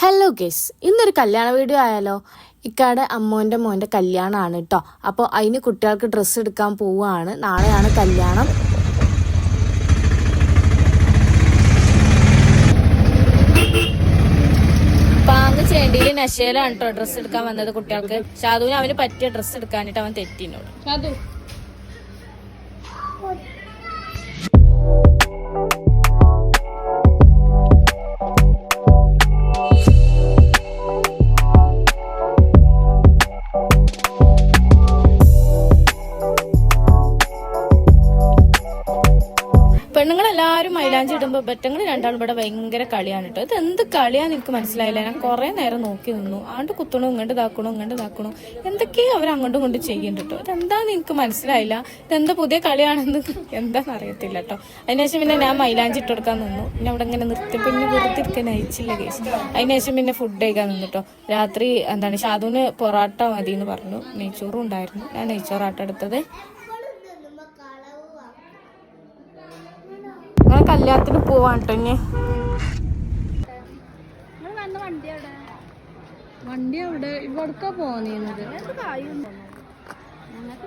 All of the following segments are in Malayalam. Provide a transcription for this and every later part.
ഹലോ ഗേസ് ഇന്നൊരു കല്യാണ വീഡിയോ ആയാലോ? ഇക്കാടെ അമ്മോന്റെ മോന്റെ കല്യാണമാണ് കേട്ടോ അപ്പോൾ അതിന് കുട്ടികൾക്ക് ഡ്രസ്സ് എടുക്കാൻ പോവുകയാണ് നാളെയാണ് കല്യാണം. പാങ്ങ് ചേണ്ടിയിൽ നശയിലാണ് കേട്ടോ ഡ്രസ്സ് എടുക്കാൻ വന്നത് കുട്ടികൾക്ക്. ഷാദുവിന് അവന് പറ്റിയ ഡ്രസ്സ് എടുക്കാനായിട്ട് അവൻ തെറ്റിനോട്. പെണ്ണുങ്ങളെല്ലാവരും മൈലാഞ്ചി ഇടുമ്പോൾ ബറ്റങ്ങൾ രണ്ടാളും ഇവിടെ ഭയങ്കര കളിയാണ് കേട്ടോ ഇത് എന്ത് കളിയാന്ന് എനിക്ക് മനസ്സിലായില്ല. ഞാൻ കുറെ നേരം നോക്കി നിന്നു. ആണ്ട് കുത്തണു ഇങ്ങോട്ട് ഇതാക്കണു ഇങ്ങോട്ട് ഇതാക്കണു? എന്തൊക്കെയോ അവർ അങ്ങോട്ടും ഇങ്ങോട്ടും ചെയ്യുന്നുണ്ട് കേട്ടോ ഇതെന്താന്ന് എനിക്ക് മനസ്സിലായില്ല. ഇതെന്താ പുതിയ കളിയാണെന്ന് എന്താന്ന് അറിയത്തില്ല കേട്ടോ അതിനുശേഷം പിന്നെ ഞാൻ മൈലാഞ്ചി ഇട്ട് കൊടുക്കാൻ നിന്നു. പിന്നെ അവിടെ ഇങ്ങനെ നിർത്തി പിന്നെ വെറുതെ ഇരിക്കാൻ അയച്ചില്ല കേസ് അതിനുശേഷം പിന്നെ ഫുഡ് കഴിക്കാൻ നിന്നു കേട്ടോ രാത്രി എന്താണ് ഷാദുവിന് പൊറാട്ട മതി എന്ന് പറഞ്ഞു. നെയ്ച്ചോറും ഉണ്ടായിരുന്നു. ഞാൻ നെയ്ച്ചോറാട്ട എടുത്തത് ഞാൻ കല്യാണത്തിന് പോവാൻ തന്നെ വണ്ടി അവിടെ ഇവിടക്കാ പോന്നീന്നത് ഞങ്ങൾക്ക്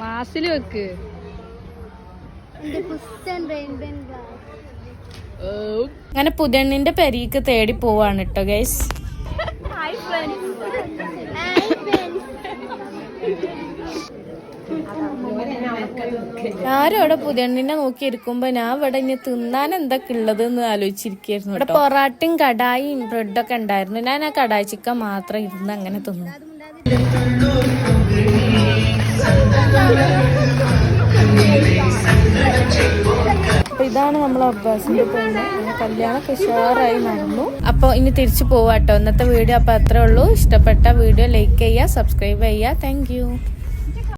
മാസിൽ വെക്ക്. അങ്ങനെ പുതണ്ണിന്റെ പെരീക്ക് തേടി പോവാണ് കേട്ടോ ഗൈസ് ഞാനും അവിടെ പുതിയണ്ണിനെ നോക്കിയിരിക്കുമ്പോ ഞാൻ ഇവിടെ ഇനി തിന്നാൻ എന്തൊക്കെ ഉള്ളത് എന്ന് ആലോചിച്ചിരിക്കുന്നു ഇവിടെ പൊറാട്ടയും കടായും ബ്രെഡൊക്കെ ഉണ്ടായിരുന്നു. ഞാൻ ആ കടായി ചിക്കൻ മാത്രം ഇരുന്ന് അങ്ങനെ തിന്നു. ഇതാണ് നമ്മൾ അബ്ബാസിന്റെ പോകുന്നത് അങ്ങനെ കല്യാണം ഉഷാറായി നടന്നു. അപ്പോൾ ഇനി തിരിച്ചു പോവാട്ടോ. ഇന്നത്തെ വീഡിയോ അപ്പൊ അത്രേ ഉള്ളൂ. ഇഷ്ടപ്പെട്ട വീഡിയോ ലൈക്ക് ചെയ്യുക സബ്സ്ക്രൈബ് ചെയ്യുക. താങ്ക്